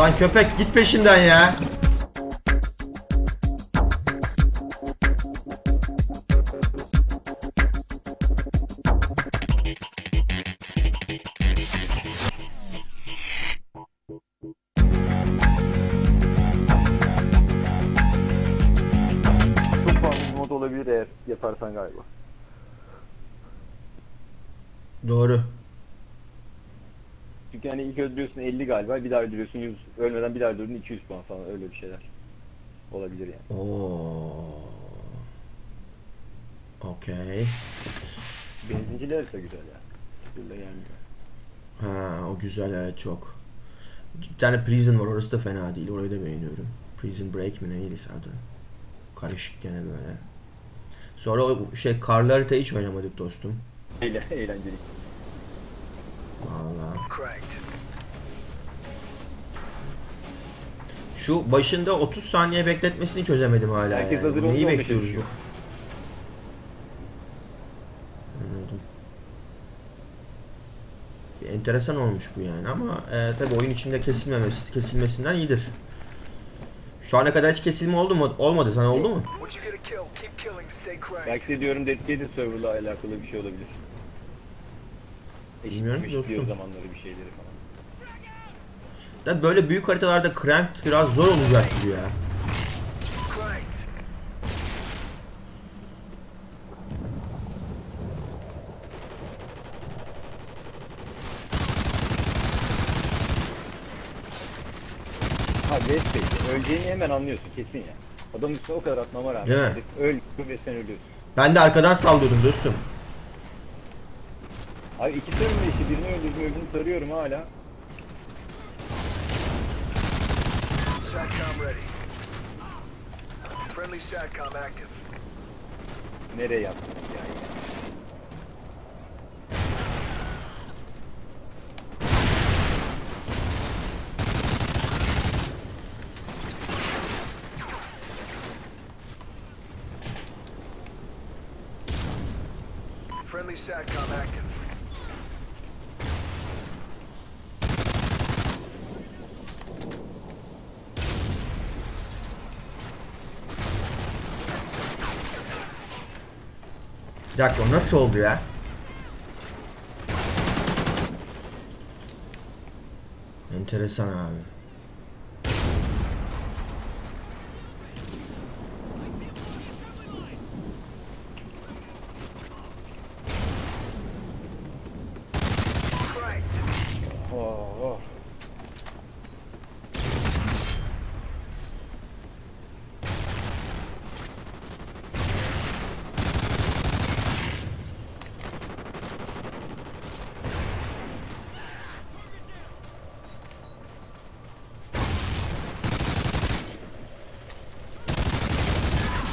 Lan köpek git peşimden ya. Olabilir eğer yaparsan galiba. Doğru. Çünkü hani ilk öldürüyorsun 50 galiba, bir daha öldürüyorsun 100. Ölmeden bir daha öldürdün 200 puan falan öyle bir şeyler. Olabilir yani. Oo. Okey. Benzinciler ise güzel ya. Böyle gelmiyor. Ha o güzel evet çok. Bir tane Prison var orası da fena değil. Orayı da beğeniyorum. Prison Break mi neydi adı? Karışık gene böyle. Sonra o şey karlı harita hiç oynamadık dostum. Eğle, eğlenceli. Vallahi. Şu başında 30 saniye bekletmesini çözemedim hala Herkes yani. hazır Neyi bekliyoruz bu? Anladım. Bir enteresan olmuş bu yani ama e, tabi oyun içinde kesilmemesi, kesilmesinden iyidir. Şu ana kadar hiç kesilme oldu mu? Olmadı. Sana oldu mu? Belki de diyorum Dedicated server'la alakalı bir şey olabilir. Bilmiyorum ki Eşitliyor dostum. zamanları bir şeyleri falan. Da böyle büyük haritalarda cramped biraz zor olacak gibi ya. Cranked. Ha West Bay. Öleceğini hemen anlıyorsun kesin ya. Adamın üstüne o kadar atmama rağmen. Değil mi? Öl ve sen ölüyorsun. Ben de arkadan saldırdım dostum. Abi iki tane işte birini öldürdüm öbürünü tarıyorum hala. SATCOM ready. Friendly SATCOM active. Nereye yaptın ya? Friendly SATCOM active. Bir dakika o nasıl oldu ya? Enteresan abi. Cranked. Oh, oh.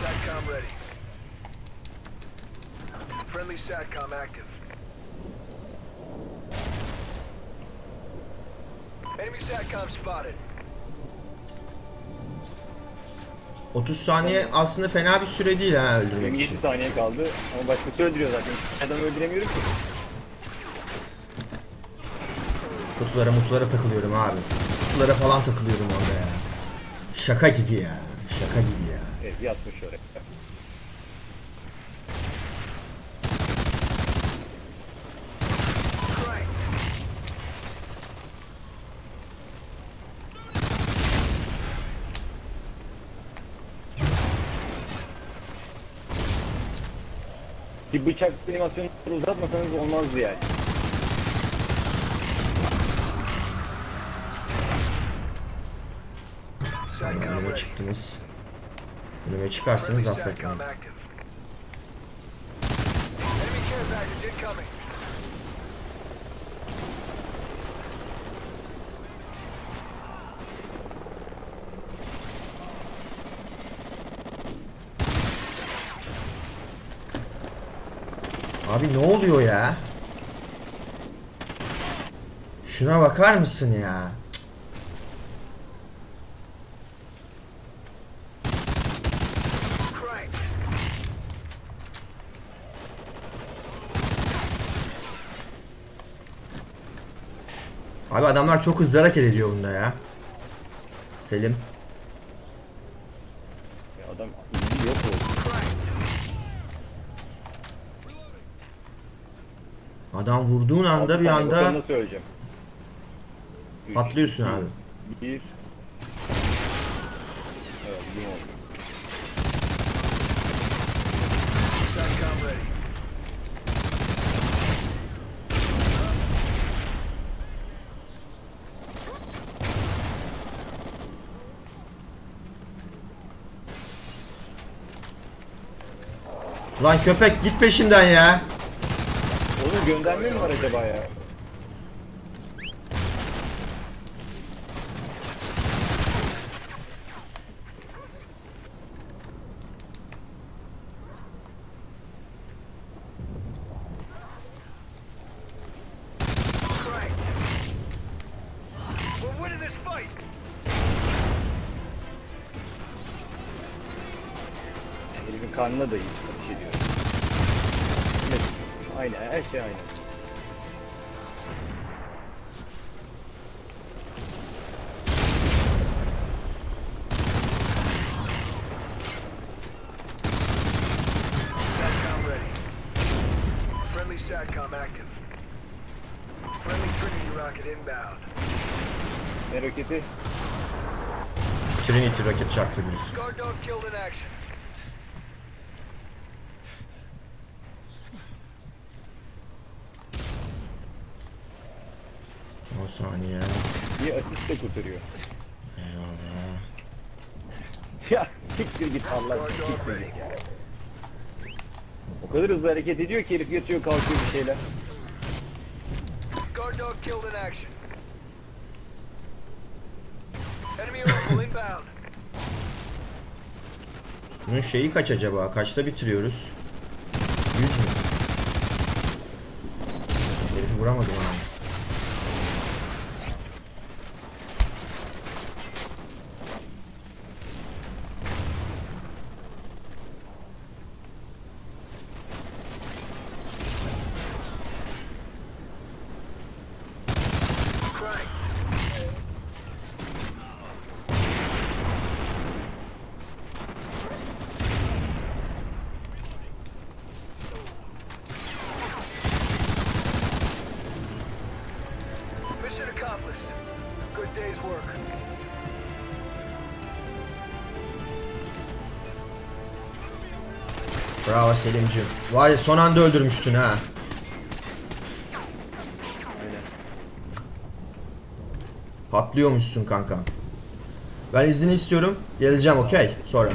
SATCOM ready. Friendly SATCOM active. Enemy SATCOM spotted. 30 saniye aslında fena bir süre değil ha öldürmek 7 için. saniye kaldı ama başkası öldürüyor zaten. Adam öldüremiyorum ki. Kutulara mutlara takılıyorum abi. Kutulara falan takılıyorum orada ya. Şaka gibi ya. Şaka gibi ya. Evet yatmış oraya. Cranked. Bir bıçak animasyonu uzatmasanız olmazdı yani. Yani önüme çıktınız. Önüme çıkarsanız affetmem. SATCOM active. Enemy care package incoming. Abi ne oluyor ya? Şuna bakar mısın ya? Abi adamlar çok hızlı hareket ediyor bunda ya. Selim. Ya adam iyi yok oldu. Adam vurduğun anda Altı bir anda Nasıl öleceğim? Üç, patlıyorsun iki, abi. Bir. Evet, bir oldu. Lan köpek git peşinden ya. Gönderme mi var acaba ya? Herifin karnına da iyi şey diyor. Evet. Aynen, her şey aynı. SATCOM ready. Friendly SATCOM active. Friendly Trinity rocket inbound. Ne roketi? Trinity roket çaktı birisi. Guard dog killed in action. O saniye. Bir asist de kurtarıyor. Eyvallah. Ya siktir git Allah siktir git ya. O kadar hızlı hareket ediyor ki herif yatıyor kalkıyor bir şeyler. Guard dog killed in action. Enemy rifle inbound. Bunun şeyi kaç acaba? Kaçta bitiriyoruz? 100 mü? Herifi vuramadım ama. Cranked. Mission accomplished. Good day's work. Bravo Selim'cim. Var ya son anda öldürmüştün ha. Patlıyormuşsun kanka. Ben izni istiyorum. Geleceğim okey. Sonra.